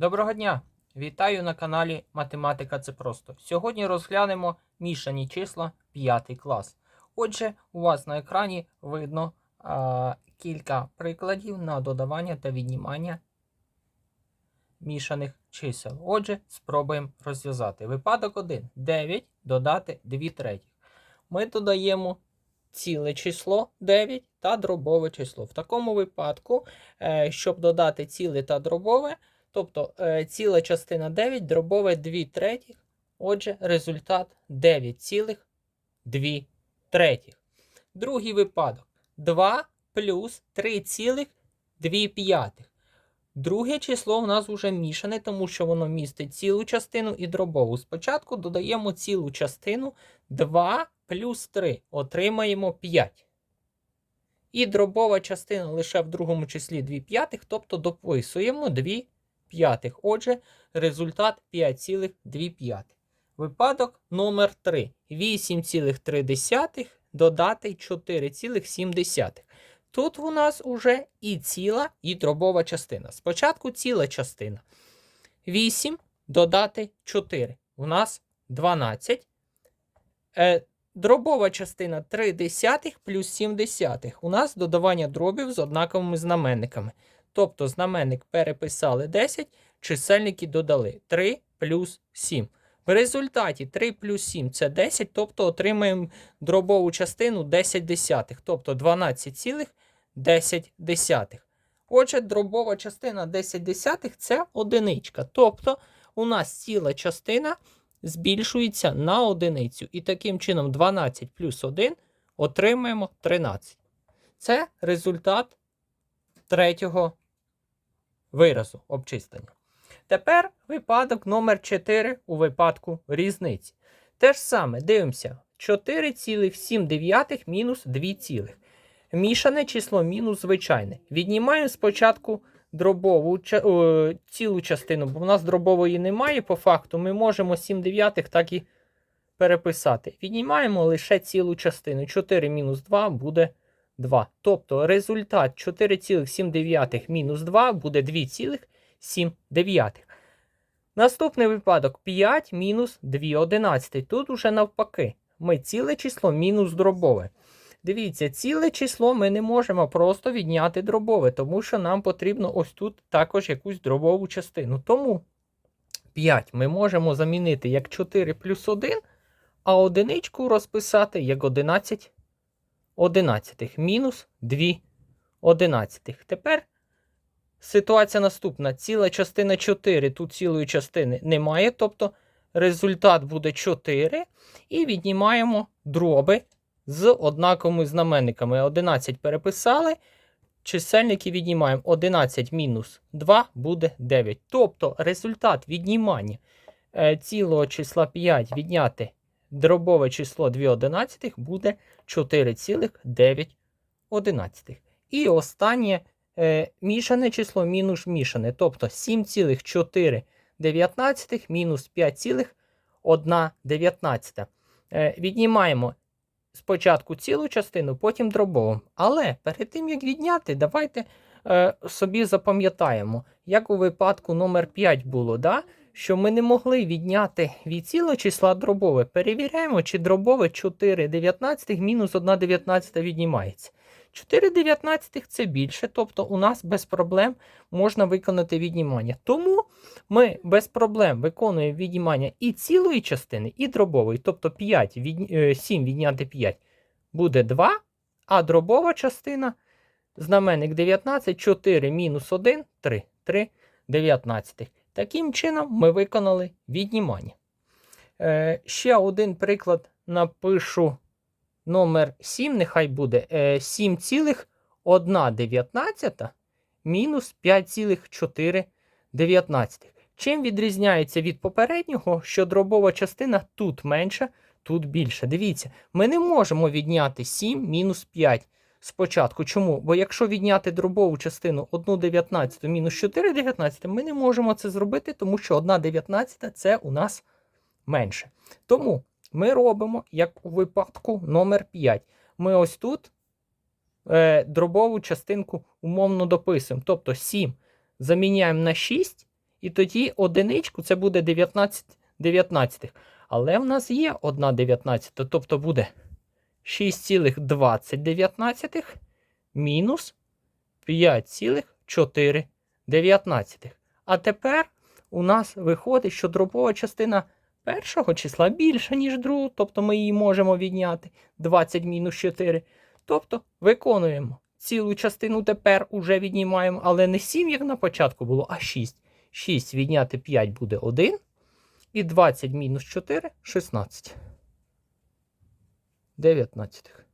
Доброго дня! Вітаю на каналі Математика це просто. Сьогодні розглянемо мішані числа 5 клас. Отже, у вас на екрані видно а, кілька прикладів на додавання та віднімання мішаних чисел. Отже, спробуємо розв'язати. Випадок 1. 9 додати 2 третіх. Ми додаємо ціле число 9 та дробове число. В такому випадку, е, щоб додати ціле та дробове, Тобто е, ціла частина 9, дробове 2 третіх. Отже, результат 9,2 третіх. Другий випадок 2 плюс 3,2 п'ятих. Друге число у нас вже мішане, тому що воно містить цілу частину і дробову. Спочатку додаємо цілу частину 2 плюс 3. Отримаємо 5. І дробова частина лише в другому числі 2 п'ятих, тобто дописуємо 2 п'ятих. Отже, результат 5,2. Випадок номер 3. 8,3 додати 4,7. Тут у нас уже і ціла, і дробова частина. Спочатку ціла частина. 8 додати 4. У нас 12. Е, дробова частина 3 десятих плюс 7 десятих. У нас додавання дробів з однаковими знаменниками. Тобто знаменник переписали 10, чисельники додали 3 плюс 7. В результаті 3 плюс 7 це 10, тобто отримаємо дробову частину 10 десятих, тобто 12,10. Отже, дробова частина 10 десятих це одиничка. Тобто у нас ціла частина збільшується на одиницю. І таким чином 12 плюс 1 отримаємо 13. Це результат третього виразу обчислення. Тепер випадок номер 4 у випадку різниці. Те ж саме дивимося: 4,7 мінус 2, цілих. мішане число мінус звичайне. Віднімаємо спочатку дробову цілу частину, бо в нас дробової немає по факту. Ми можемо 7 дев'ятих так і переписати. Віднімаємо лише цілу частину. 4 мінус 2 буде 2. Тобто результат 4,7 мінус 2 буде 2,7. Наступний випадок 5 мінус 2 одинадцятих. Тут уже навпаки. Ми ціле число мінус дробове. Дивіться, ціле число ми не можемо просто відняти дробове, тому що нам потрібно ось тут також якусь дробову частину. Тому 5 ми можемо замінити як 4 плюс 1, а одиничку розписати як 11 одинадцятих мінус 2 одинадцятих. Тепер ситуація наступна. Ціла частина 4, тут цілої частини немає, тобто результат буде 4. І віднімаємо дроби з однаковими знаменниками. 11 переписали. Чисельники віднімаємо 11 мінус 2 буде 9. Тобто результат віднімання е, цілого числа 5 відняти дробове число 2 одинадцятих буде 4,9. І останнє е, мішане число мінус мішане. Тобто 7,4 мінус 5,1. Е, віднімаємо спочатку цілу частину, потім дробову. Але перед тим, як відняти, давайте е, собі запам'ятаємо, як у випадку номер 5 було. да? Що ми не могли відняти від цілого числа дробове. Перевіряємо, чи дробове 4 19 мінус 1 19 віднімається. 4 19 це більше, тобто у нас без проблем можна виконати віднімання. Тому ми без проблем виконуємо віднімання і цілої частини, і дробової. Тобто 5 від, 7 відняти 5 буде 2, а дробова частина знаменник 19, 4 мінус 1 3, 3 19. Таким чином, ми виконали віднімання. Е, Ще один приклад напишу номер 7, нехай буде е, 7,1 мінус 5,4. Чим відрізняється від попереднього, що дробова частина тут менша, тут більша. Дивіться, ми не можемо відняти 7 мінус 5 спочатку. Чому? Бо якщо відняти дробову частину 1,19 мінус 4,19, ми не можемо це зробити, тому що 1,19 це у нас менше. Тому ми робимо, як у випадку номер 5. Ми ось тут е, дробову частинку умовно дописуємо. Тобто 7 заміняємо на 6 І тоді одиничку це буде 19 19. Але в нас є 1 19, тобто буде 6,20 мінус 5,4. А тепер у нас виходить, що дробова частина першого числа більша, ніж другого, тобто ми її можемо відняти 20 мінус 4. Тобто виконуємо цілу частину тепер уже віднімаємо, але не 7, як на початку було, а 6. 6 відняти 5 буде 1. І 20 мінус 4 16. 19.